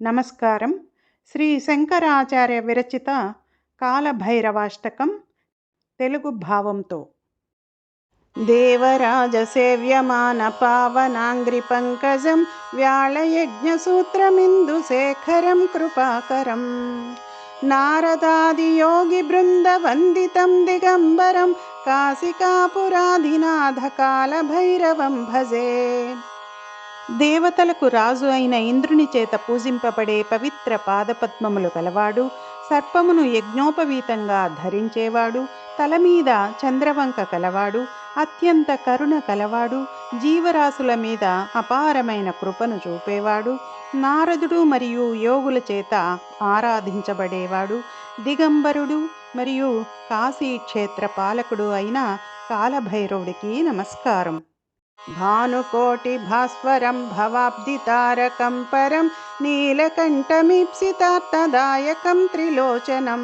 नमस्कारं श्री शङ्कराचार्यविरचित कालभैरवाष्टकं तेलुगुभावं तु देवराजसेव्यमानपावनान्द्रिपङ्कजं व्यालयज्ञसूत्रमिन्दुशेखरं कृपाकरं नारदादियोगिबृन्दवन्दितं दिगम्बरं काशिकापुराधिनाथकालभैरवं भजे దేవతలకు రాజు అయిన ఇంద్రుని చేత పూజింపబడే పవిత్ర పాదపద్మములు కలవాడు సర్పమును యజ్ఞోపవీతంగా ధరించేవాడు తల మీద చంద్రవంక కలవాడు అత్యంత కరుణ కలవాడు జీవరాశుల మీద అపారమైన కృపను చూపేవాడు నారదుడు మరియు యోగుల చేత ఆరాధించబడేవాడు దిగంబరుడు మరియు కాశీ క్షేత్ర పాలకుడు అయిన కాలభైరవుడికి నమస్కారం. భానుకోటి భాస్వరం భవాబ్దితారకం పరం నీలకంఠమీప్సితార్థదాయకం త్రిలోచనం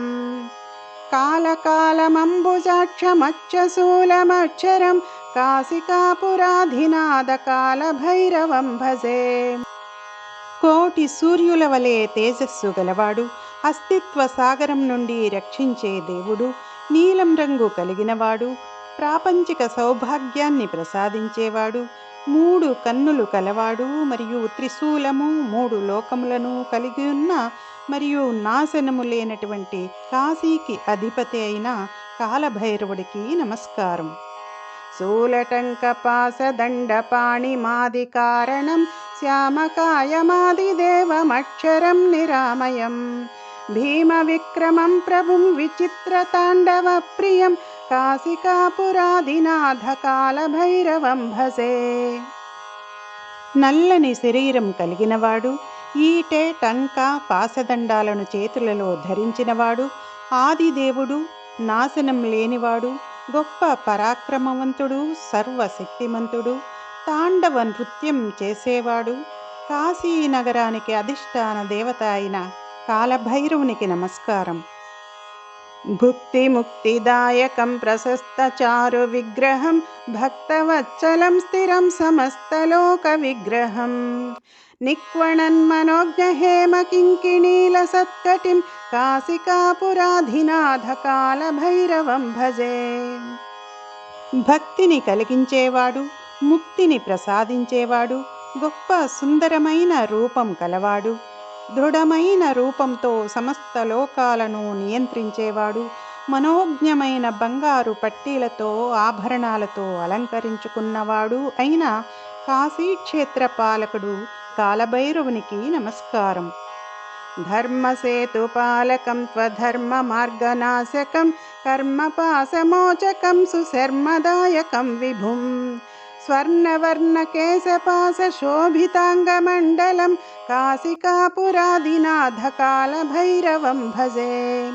కాలకాలమంబుజాక్షమచ్చశూలమక్షరం కాశికాపురాధినాథ భజే కోటి సూర్యుల వలె తేజస్సు గలవాడు అస్తిత్వ సాగరం నుండి రక్షించే దేవుడు నీలం రంగు కలిగినవాడు ప్రాపంచిక సౌభాగ్యాన్ని ప్రసాదించేవాడు మూడు కన్నులు కలవాడు మరియు త్రిశూలము మూడు లోకములను కలిగి ఉన్న మరియు నాశనము లేనటువంటి కాశీకి అధిపతి అయిన కాలభైరవుడికి నమస్కారం. శూలటంకపాసదండపాణిమాది కారణం శ్యామకాయమాదిదేవమక్షరం నిరామయం. భీమవిక్రమం ప్రభుం విచిత్ర తాండవ ప్రియం కాలభైరవం భజే నల్లని శరీరం కలిగినవాడు ఈటె టంక పాసదండాలను చేతులలో ధరించినవాడు ఆదిదేవుడు నాశనం లేనివాడు గొప్ప పరాక్రమవంతుడు సర్వశక్తిమంతుడు తాండవ నృత్యం చేసేవాడు కాశీ నగరానికి అధిష్టాన దేవత అయిన కాలభైరవునికి నమస్కారం. భుక్తిముక్తిదాయకం ప్రశస్తచారు విగ్రహం భక్తవత్సలం స్థిరం సమస్తలోక విగ్రహం. నిక్వణన్మనోజ్ఞహేమ కింకిణీల సత్కటిం కాశికాపురాధినాథ కాలభైరవం భజే. భక్తిని కలిగించేవాడు ముక్తిని ప్రసాదించేవాడు గొప్ప సుందరమైన రూపం కలవాడు దృఢమైన రూపంతో సమస్త లోకాలను నియంత్రించేవాడు. మనోజ్ఞమైన బంగారు పట్టీలతో ఆభరణాలతో అలంకరించుకున్నవాడు అయిన కాశీక్షేత్ర పాలకుడు కాలభైరవునికి నమస్కారం. ధర్మసేతు పాలకం త్వధర్మ మార్గనాశకం కర్మపాసమోచకం సుశర్మదాయకం విభుం. స్వర్ణవర్ణకేశపాశోభితాంగమండలం కాశికాపురాదినాథ కాలభైరవం భజే.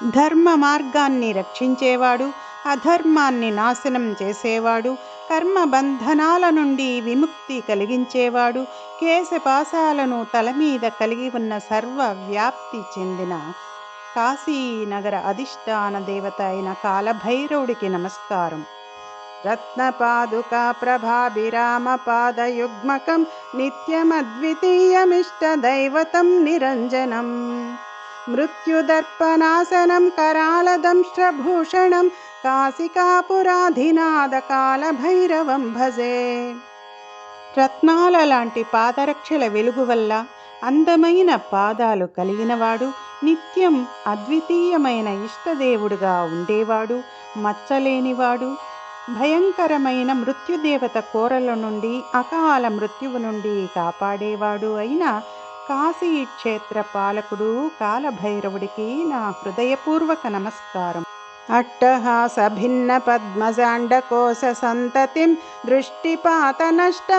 ధర్మ మార్గాన్ని రక్షించేవాడు అధర్మాన్ని నాశనం చేసేవాడు కర్మ బంధనాల నుండి విముక్తి కలిగించేవాడు కేశపాశాలను తల మీద కలిగి ఉన్న సర్వ వ్యాప్తి చెందిన కాశీనగర అధిష్టాన దేవత అయిన కాలభైరవుడికి నమస్కారం. రత్నపాదుకా ప్రభాభిరామపాదయుగ్మకం నిత్యమద్వితీయమిష్టదైవతం నిరంజనం మృత్యుదర్పనాశనం करालदंष्ट्रभूषणं కాశికాపురాధినాథకాలభైరవం భజే రత్నాల లాంటి పాదరక్షల వెలుగు వల్ల అందమైన పాదాలు కలిగినవాడు నిత్యం అద్వితీయమైన ఇష్టదేవుడుగా ఉండేవాడు మచ్చలేనివాడు భయంకరమైన మృత్యుదేవత కోరల నుండి అకాల మృత్యువు నుండి కాపాడేవాడు అయిన కాశీ క్షేత్ర పాలకుడు కాలభైరవుడికి నా హృదయపూర్వక నమస్కారం. అట్టహాస భిన్న పద్మజాండకోశ సంతతిం దృష్టిపాత నష్ట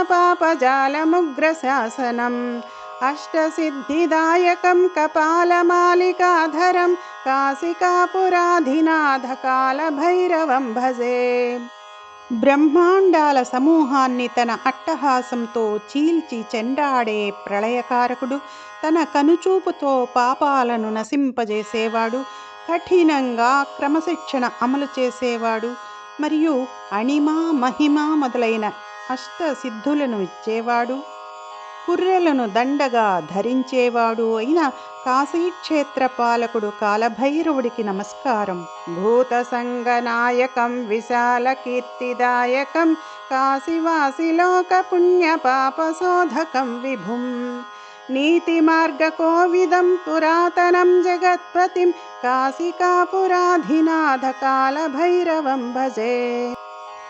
బ్రహ్మాండాల సమూహాన్ని తన అట్టహాసంతో చీల్చి చెండాడే ప్రళయకారకుడు తన కనుచూపుతో పాపాలను నశింపజేసేవాడు కఠినంగా క్రమశిక్షణ అమలు చేసేవాడు మరియు అణిమ మహిమ మొదలైన అష్ట సిద్ధులను ఇచ్చేవాడు. కుర్రెలను దండగా ధరించేవాడు అయిన కాశీక్షేత్ర పాలకుడు కాలభైరవుడికి నమస్కారం. భూత సంగనాయకం విశాల కీర్తిదాయకం కాశీవాసిలోక పుణ్య పాపశోధకం విభుం. నీతి మార్గకోవిదం పురాతనం జగత్పతిం కాశికాపురాధినాథ కాలభైరవం భజే.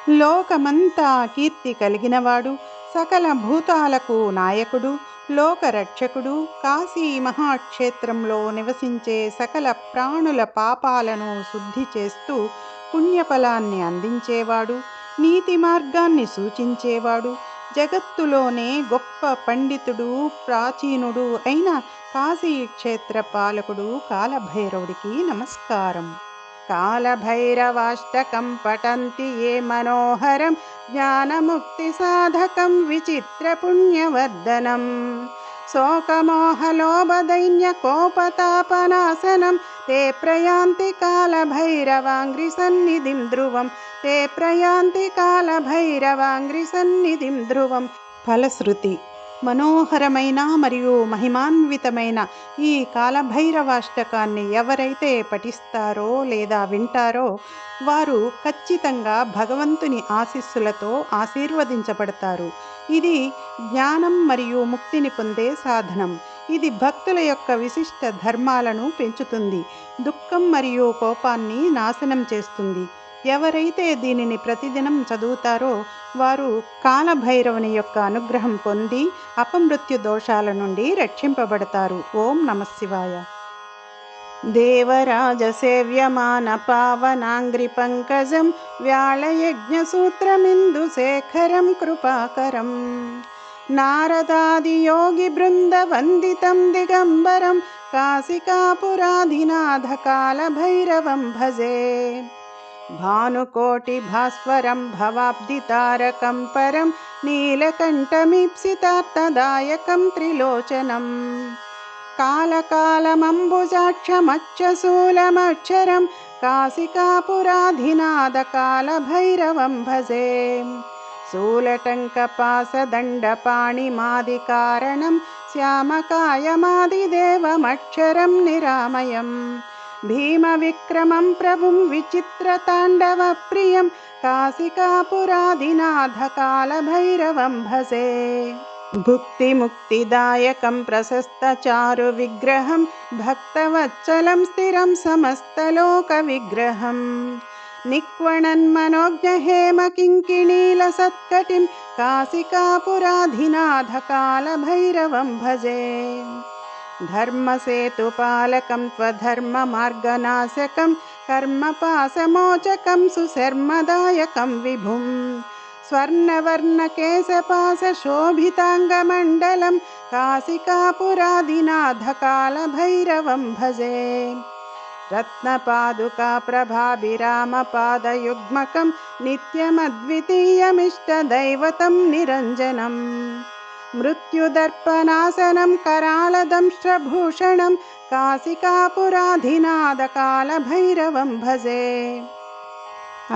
లోకమంతా కీర్తి కలిగినవాడు. సకల భూతాలకు నాయకుడు లోకరక్షకుడు కాశీ మహాక్షేత్రంలో నివసించే సకల ప్రాణుల పాపాలను శుద్ధి చేస్తూ పుణ్యఫలాన్ని అందించేవాడు నీతి మార్గాన్ని సూచించేవాడు జగత్తులోనే గొప్ప పండితుడు ప్రాచీనుడు అయిన కాశీ క్షేత్ర పాలకుడు కాలభైరవుడికి నమస్కారం. कालभैरवाष्टकं पठन्ति ये मनोहरं ज्ञानमुक्तिसाधकं विचित्रपुण्यवर्धनम् शोकमोहलोभदैन्यकोपतापनाशनं ते प्रयान्ति कालभैरवाङ्घ्रिसन्निधिं ध्रुवं ते प्रयान्ति कालभैरवाङ्घ्रिसन्निधिं ध्रुवं। फलश्रुति। మనోహరమైన మరియు మహిమాన్వితమైన ఈ కాలభైరవాష్టకాన్ని ఎవరైతే పఠిస్తారో లేదా వింటారో వారు ఖచ్చితంగా భగవంతుని ఆశీస్సులతో ఆశీర్వదించబడతారు. ఇది జ్ఞానం మరియు ముక్తిని పొందే సాధనం. ఇది భక్తుల యొక్క విశిష్ట ధర్మాలను పెంచుతుంది. దుఃఖం మరియు కోపాన్ని నాశనం చేస్తుంది. ఎవరైతే దీనిని ప్రతిదినం చదువుతారో వారు కాలభైరవుని యొక్క అనుగ్రహం పొంది అపమృత్యు దోషాల నుండి రక్షింపబడతారు ఓం నమశివాయ దేవరాజసేవ్యమాన పావనాంగ్రి పంకజం వ్యాళయజ్ఞసూత్రమిందుశేఖరం కృపాకరం नारदादियोगिबृन्दवन्दितं दिगम्बरं काशिकापुराधिनाथकालभैरवं भजे भानुकोटिभास्वरं भवाब्दितारकं परं नीलकण्ठमीप्सितार्थदायकं त्रिलोचनम् कालकालमम्बुजाक्षमच्चशूलमक्षरं काशिकापुराधिनाथकालभैरवं भजे। शूलटङ्कपासदण्डपाणिमादिकारणं श्यामकायमादिदेवमक्षरं निरामयम् भीमविक्रमं प्रभुं विचित्रताण्डवप्रियं काशिकापुरादिनाथकालभैरवं भजे। भुक्तिमुक्तिदायकं प्रशस्तचारुविग्रहं भक्तवत्सलं स्थिरं समस्तलोकविग्रहम्। निक्वणन्मनोज्ञहेमकिङ्किणीलसत्कटिं काशिकापुराधिनाथकालभैरवं भजे धर्मसेतुपालकं त्वधर्ममार्गनाशकं कर्मपासमोचकं सुशर्मदायकं विभुं। स्वर्णवर्णकेशपाशशोभिताङ्गमण्डलं काशिकापुरादिनाथकालभैरवं भजे। रत्नपादुकाप्रभाभिरामपादयुग्मकं नित्यमद्वितीयमिष्टदैवतं निरञ्जनम् मृत्युदर्पणासनं करालदंष्ट्रभूषणं काशिकापुराधिनादकालभैरवं भजे।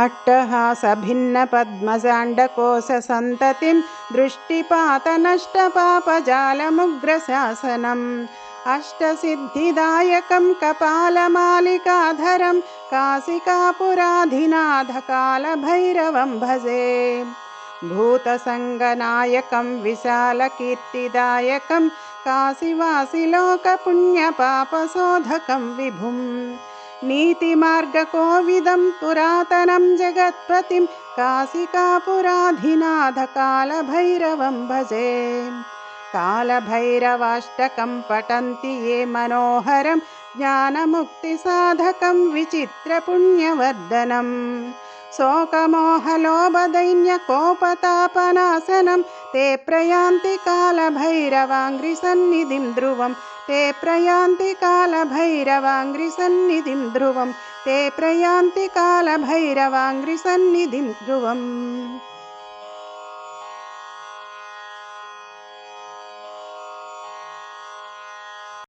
अट्टहासभिन्नपद्मजाण्डकोशसन्ततिं दृष्टिपातनष्टपापजालमुग्रशासनम् अष्टसिद्धिदायकं कपालमालिकाधरं काशिकापुराधिनाथकालभैरवं भजे भूतसङ्गनायकं विशालकीर्तिदायकं काशिवासिलोकपुण्यपापशोधकं विभुं। नीतिमार्गकोविदं पुरातनं जगत्पतिं काशिकापुराधिनाथकालभैरवं भजे। कालभैरवाष्टकं पठन्ति ये मनोहरं ज्ञानमुक्तिसाधकं विचित्रपुण्यवर्धनम् शोकमोहलोभदैन्यकोपतापनाशनं ते प्रयान्ति कालभैरवाङ्घ्रिसन्निधिं ध्रुवं ते प्रयान्ति कालभैरवाङ्घ्रिसन्निधिं ध्रुवं ते प्रयान्ति कालभैरवाङ्घ्रिसन्निधिं ध्रुवम्